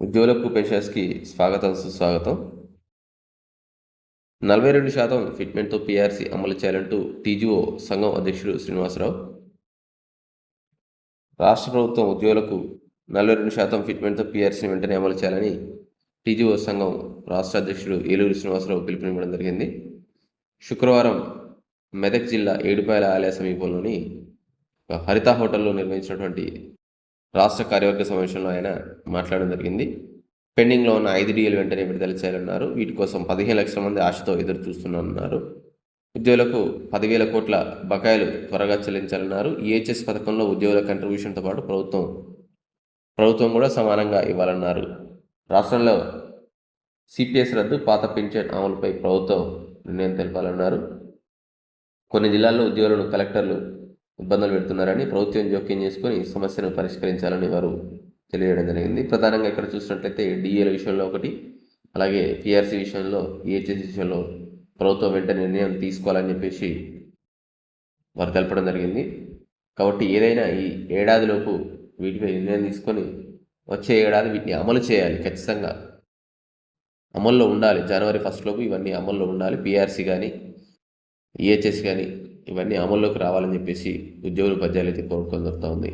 ఉద్యోగులకు పేషర్స్కి స్వాగతం సుస్వాగతం. నలభై రెండు శాతం ఫిట్మెంట్తో పీఆర్సీ అమలు చేయాలంటూ టీజీఓ సంఘం అధ్యక్షుడు శ్రీనివాసరావు. రాష్ట్ర ప్రభుత్వం ఉద్యోగులకు నలభై రెండు శాతం ఫిట్మెంట్తో పీఆర్సీని వెంటనే అమలు చేయాలని టీజీఓ సంఘం రాష్ట్ర అధ్యక్షుడు ఏలూరు శ్రీనివాసరావు పిలుపునివ్వడం జరిగింది. శుక్రవారం మెదక్ జిల్లా ఏడుపాయల ఆలయ సమీపంలోని హరిత హోటల్లో నిర్వహించినటువంటి రాష్ట్ర కార్యవర్గ సమావేశంలో ఆయన మాట్లాడడం జరిగింది. పెండింగ్లో ఉన్న ఐదు డీఎలు వెంటనే విడుదల చేయాలన్నారు. వీటి కోసం పదిహేను లక్షల మంది ఆశతో ఎదురు చూస్తున్నారన్నారు ఉద్యోగులకు పదివేల కోట్ల బకాయిలు త్వరగా చెల్లించాలన్నారు. ఈహెచ్ఎస్ పథకంలో ఉద్యోగుల కంట్రిబ్యూషన్తో పాటు ప్రభుత్వం ప్రభుత్వం కూడా సమానంగా ఇవ్వాలన్నారు. రాష్ట్రంలో సిపిఎస్ రద్దు పాత పింఛన్ అమలుపై ప్రభుత్వం నిర్ణయం తెలపాలన్నారు. కొన్ని జిల్లాల్లో ఉద్యోగులను కలెక్టర్లు ఇబ్బందులు పెడుతున్నారని ప్రభుత్వం జోక్యం చేసుకొని సమస్యను పరిష్కరించాలని వారు తెలియడం జరిగింది. ప్రధానంగా ఇక్కడ చూసినట్లయితే డిఏల విషయంలో ఒకటి అలాగే పిఆర్సీ విషయంలో ఈహెచ్ఎస్ విషయంలో ప్రభుత్వం వెంటనే నిర్ణయం తీసుకోవాలని చెప్పేసి వారు తెలపడం జరిగింది. కాబట్టి ఏదైనా ఈ ఏడాదిలోపు వీటిపై నిర్ణయం తీసుకొని వచ్చే ఏడాది వీటిని అమలు చేయాలి ఖచ్చితంగా. అమల్లో ఉండాలి. జనవరి ఫస్ట్లోపు ఇవన్నీ అమల్లో ఉండాలి. పిఆర్సీ కానీ ఈహెచ్ఎస్ కానీ ఇవన్నీ అమల్లోకి రావాలని చెప్పేసి ఉద్యోగులు పద్యాలు అయితే కోరుకొని దొరుకుతూ ఉంది.